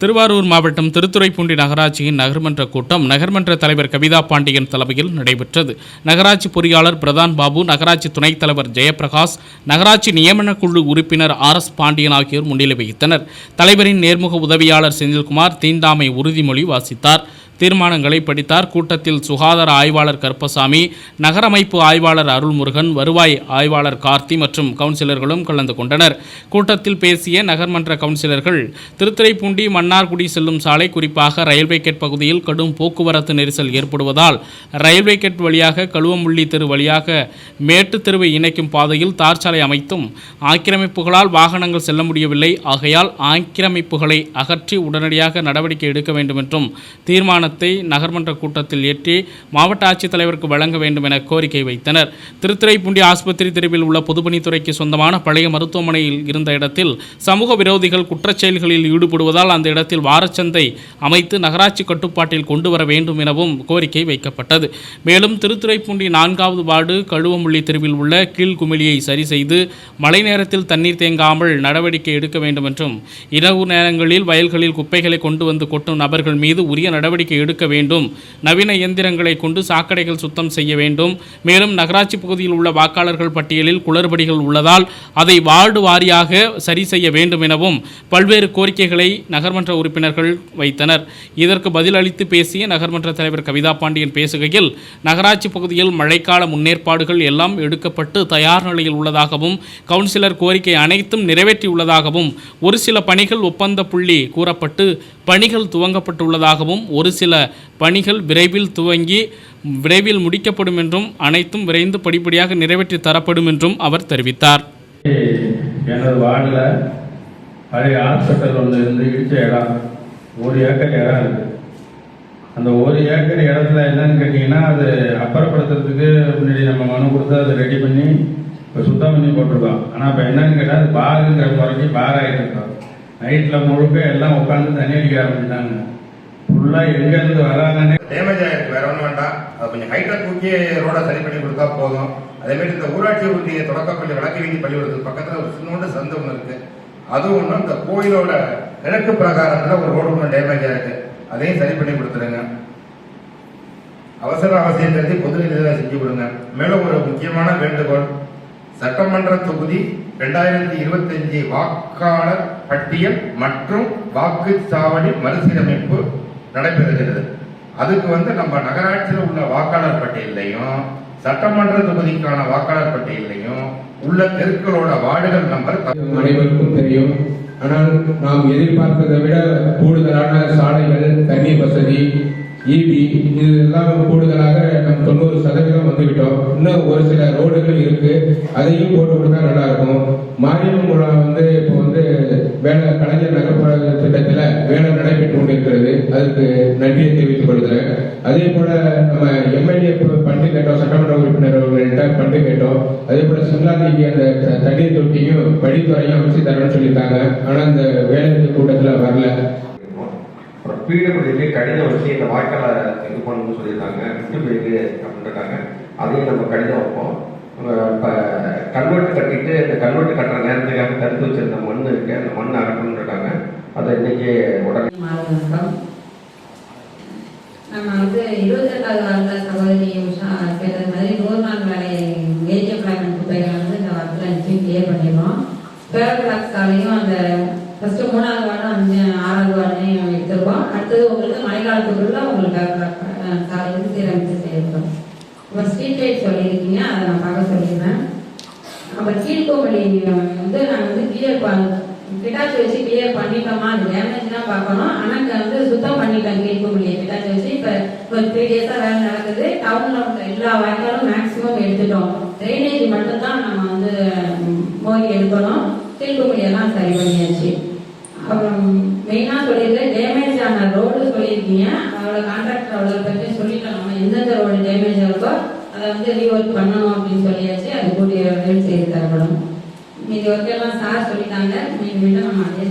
திருவாரூர் மாவட்டம் திருத்துறைப்பூண்டி நகராட்சியின் நகர்மன்ற கூட்டம் நகர்மன்ற தலைவர் கவிதா பாண்டியன் தலைமையில் நடைபெற்றது. நகராட்சி பொறியாளர் பிரதான் பாபு நகராட்சி துணைத் தலைவர் ஜெயபிரகாஷ் நகராட்சி நியமனக் குழு உறுப்பினர் ஆர் எஸ் பாண்டியன் ஆகியோர் முன்னிலை வகித்தனர். தலைவரின் நேர்முக உதவியாளர் செந்தில்குமார் தீண்டாமை உறுதிமொழி வாசித்தார். தீர்மானங்களை படித்தார். கூட்டத்தில் சுகாதார ஆய்வாளர் கருப்பசாமி நகரமைப்பு ஆய்வாளர் அருள்முருகன் வருவாய் ஆய்வாளர் கார்த்தி மற்றும் கவுன்சிலர்களும் கலந்து கொண்டனர். கூட்டத்தில் பேசிய நகர்மன்ற கவுன்சிலர்கள் திருத்துறைப்பூண்டி மன்னார்குடி செல்லும் சாலை குறிப்பாக ரயில்வே கேட் பகுதியில் கடும் போக்குவரத்து நெரிசல் ஏற்படுவதால் ரயில்வே கேட் வழியாக கழுவமுள்ளி தெரு வழியாக மேட்டு தெருவை இணைக்கும் பாதையில் தார் சாலை அமைத்தும் ஆக்கிரமிப்புகளால் வாகனங்கள் செல்ல முடியவில்லை. ஆகையால் ஆக்கிரமிப்புகளை அகற்றி உடனடியாக நடவடிக்கை எடுக்க வேண்டும் என்றும் தீர்மானத்தை நகர்மன்ற கூட்டத்தில் ஏற்றி மாவட்ட ஆட்சித்தலைவருக்கு வழங்க வேண்டும் என கோரிக்கை வைத்தனர். திருத்துறைப்பூண்டி ஆஸ்பத்திரி தெருவில் உள்ள பொதுப்பணித்துறைக்கு சொந்தமான பழைய மருத்துவமனையில் இருந்த இடத்தில் சமூக விரோதிகள் குற்றச்செயல்களில் ஈடுபடுவதால் அந்த இடத்தில் வாரச்சந்தை அமைத்து நகராட்சி கட்டுப்பாட்டில் கொண்டு வர வேண்டும் எனவும் கோரிக்கை வைக்கப்பட்டது. மேலும் திருத்துறைப்பூண்டி நான்காவது வார்டு கழுவமுள்ளி தெருவில் உள்ள கீழ்குமிழியை சரி செய்து மழை நேரத்தில் தண்ணீர் தேங்காமல் நடவடிக்கை எடுக்க வேண்டும் என்றும் இரவு நேரங்களில் வயல்களில் குப்பைகளை கொண்டு வந்து கொட்டும் நபர்கள் மீது உரிய நடவடிக்கை எடுக்க வேண்டும். நவீன இயந்திரங்களை கொண்டு சாக்கடைகள் சுத்தம் செய்ய வேண்டும். மேலும் நகராட்சி பகுதியில் உள்ள வாக்காளர்கள் பட்டியலில் குளறுபடிகள் உள்ளதால் அதை வார்டு வாரியாக சரி செய்ய வேண்டும் எனவும் பல்வேறு கோரிக்கைகளை நகர்மன்ற உறுப்பினர்கள் வைத்தனர். இதற்கு பதிலளித்து பேசிய நகர்மன்ற தலைவர் கவிதா பாண்டியன் பேசுகையில் நகராட்சி பகுதியில் மழைக்கால முன்னேற்பாடுகள் எல்லாம் எடுக்கப்பட்டு தயார் நிலையில் உள்ளதாகவும் கவுன்சிலர் கோரிக்கை அனைத்தும் நிறைவேற்றியுள்ளதாகவும் ஒரு சில பணிகள் ஒப்பந்த புள்ளி கூறப்பட்டு பணிகள் துவங்கப்பட்டுள்ளதாகவும் ஒரு சில பணிகள் விரைவில் துவங்கி விரைவில் முடிக்கப்படும் என்றும் அனைத்தும் விரைந்து படிப்படியாக நிறைவேற்றி தரப்படும் என்றும் அவர் தெரிவித்தார். எனது வார்டில் பழைய ஹாஸ்பிட்டல் ஒன்று இருந்து இடித்த இடம். ஒரு ஏக்கர் இடம் இருக்குது அந்த ஒரு ஏக்கர் இடத்துல என்னன்னு கேட்டிங்கன்னா அது அப்புறப்படுத்துறதுக்கு முன்னாடி நம்ம மனு கொடுத்து அதை ரெடி பண்ணி இப்போ சுத்தம் பண்ணி போட்டிருக்கோம். ஆனால் இப்போ என்னன்னு கேட்டால் அது பாருங்கிற குறைஞ்சி பாராகிட்டு இருக்கோம் நைட்டில் முழுக்க எல்லாம் உட்காந்து தண்ணி அடிக்க ஆரம்பிச்சிட்டாங்க. ஃபுல்லாக எங்கேருந்து வராங்கன்னே டேமேஜ் ஆயிருக்கு. வேற ஒன்றும் வேண்டாம். அது கொஞ்சம் ஹைட்டா தூக்கி ரோட சரி பண்ணி கொடுத்தா போதும். அதே மாதிரி இந்த ஊராட்சி ஒன்றிய தொடக்கப்பள்ளி வழக்கு வீதி பள்ளிக்கூடத்துக்கு பக்கத்துல ஒரு சின்னோண்டு சந்து ஒன்று இருக்கு. அது ஒன்றும் இந்த கோயிலோட கிழக்கு பிரகாரத்துல ஒரு ரோடு ஒன்று டேமேஜ் ஆயிருக்கு. அதையும் சரி பண்ணி கொடுத்துருங்க. அவசர அவசியம் தெரிஞ்சு பொது செஞ்சு கொடுங்க. மேலும் ஒரு முக்கியமான வேண்டுகோள். சட்டமன்ற தொகுதி ரெண்டாயிரத்தி இருபத்தஞ்சு வாக்காளர் பட்டியல் மற்றும் வாக்குச்சாவடி மறுசீரமைப்பு நடைபெறுகிறது. அதுக்கு வந்து நம்ம நகராட்சியில் உள்ள வாக்காளர் பட்டியலையும் சட்டமன்ற தொகுதிக்கான வாக்காளர் பட்டியலையும் உள்ள தெருக்களோட வார்டுகள் நம்பர் அனைவருக்கும் தெரியும். ஆனால் நாம் எதிர்பார்ப்பதை விட கூடுதலான சாலைகள் தண்ணீர் வசதி இபி இது எல்லாம் கூடுதலாக நம் தொண்ணூறு சதவீதம் வந்துவிட்டோம். இன்னும் ஒரு சில ரோடுகள் இருக்கு. அதையும் போட்டு கொடுத்தா நல்லா இருக்கும். மூலம் வந்து இப்போ வந்து வேலை கலைஞர் அதே போல நம்ம எம்எல்ஏ பண்டு கேட்டோம் சட்டமன்ற உறுப்பினர் அவர்கள்ட்ட பண்டு கேட்டோம். அதே போல சிம்லாதிக்கு அந்த த- தண்ணீர் தொட்டியும் படித்துறையும் அமைச்சு தரேன்னு சொல்லியிருக்காங்க. ஆனா அந்த வேலை கூட்டத்துல வரல. அப்புறம் பீடபிள்யூக்கு கடிதம் வச்சு இந்த வாய்க்காலை இது பண்ணணும்னு சொல்லியிருக்காங்க. விட்டு போயிருக்கு அப்படின்றாங்க அதையும் நம்ம கடிதம் வைப்போம். இப்போ கல்வெட்டு கட்டிட்டு இந்த கல்வெட்டு கட்டுற நேரத்துக்காக தடுத்து வச்சிருந்த மண் இருக்கு. அந்த மண் அகற்றணும்னு இருக்காங்க. அதை இன்னைக்கு உடனே நம்ம வந்து இருபத்தெட்டாவது வாரத்தில் சகோதரி உஷா கேட்டது மாதிரி நூறு நாள் வேலை வேஜ் எம்ப்ளாய்மெண்ட் குப்பைகளை வந்து இந்த வாரத்தில் நிச்சயம் கிளியர் பண்ணிடுவோம் தேர்ட் கிளாஸ் அந்த ஃபஸ்ட்டு மூணாவது வாரம் அஞ்சு ஆறாவது வாரத்தையும் எடுத்துருப்போம் அடுத்தது உங்களுக்கு மழைக்காலத்துக்குள்ள உங்களுக்கு காலையில் சீரமைச்சு வந்து செய்யப்படும். இப்போ ஸ்ட்ரீட் லைட் சொல்லியிருக்கீங்க அதை நான் பார்க்க சொல்லிடுறேன். அப்புறம் கீழ்கோமலி வந்து நாங்கள் வந்து கிளியர் பண்ண கிட்டாச்சு வச்சு கிளியர் பண்ணிட்டோமா? அது டேமேஜ் தான் பார்க்கணும். ஆனால் வந்து சுத்தம் பண்ணிட்டோம் கீழ்கோமலியை கிட்டாச்சு வச்சு இப்போ ஒரு த்ரீ டேஸாக வேலை நடக்குது. டவுனில் உள்ள எல்லா வாய்க்காலும் மேக்ஸிமம் எடுத்துட்டோம். ட்ரைனேஜ் மட்டும்தான் நம்ம வந்து ம், மோதி எடுக்கணும். கீழ்கோமலியெல்லாம் சரி பண்ணியாச்சு. அப்புறம் மெயினாக சொல்லியிருக்கேன் டேமேஜ் ஆன ரோடு சொல்லியிருக்கீங்க. அதோட கான்ட்ராக்டர் அவ்வளோ பற்றி சொல்லிட்டோம். நம்ம எந்தெந்த ரோடு டேமேஜ் இருக்கோ அதை வந்து ரீஒர்க் பண்ணணும் அப்படின்னு சொல்லியாச்சு. அது கூடிய விரைவில் செய்து தரப்படும். மீதி ஒர்க்கெல்லாம் சார் சொல்லிட்டாங்க. மீண்டும் மீண்டும் நம்ம அதே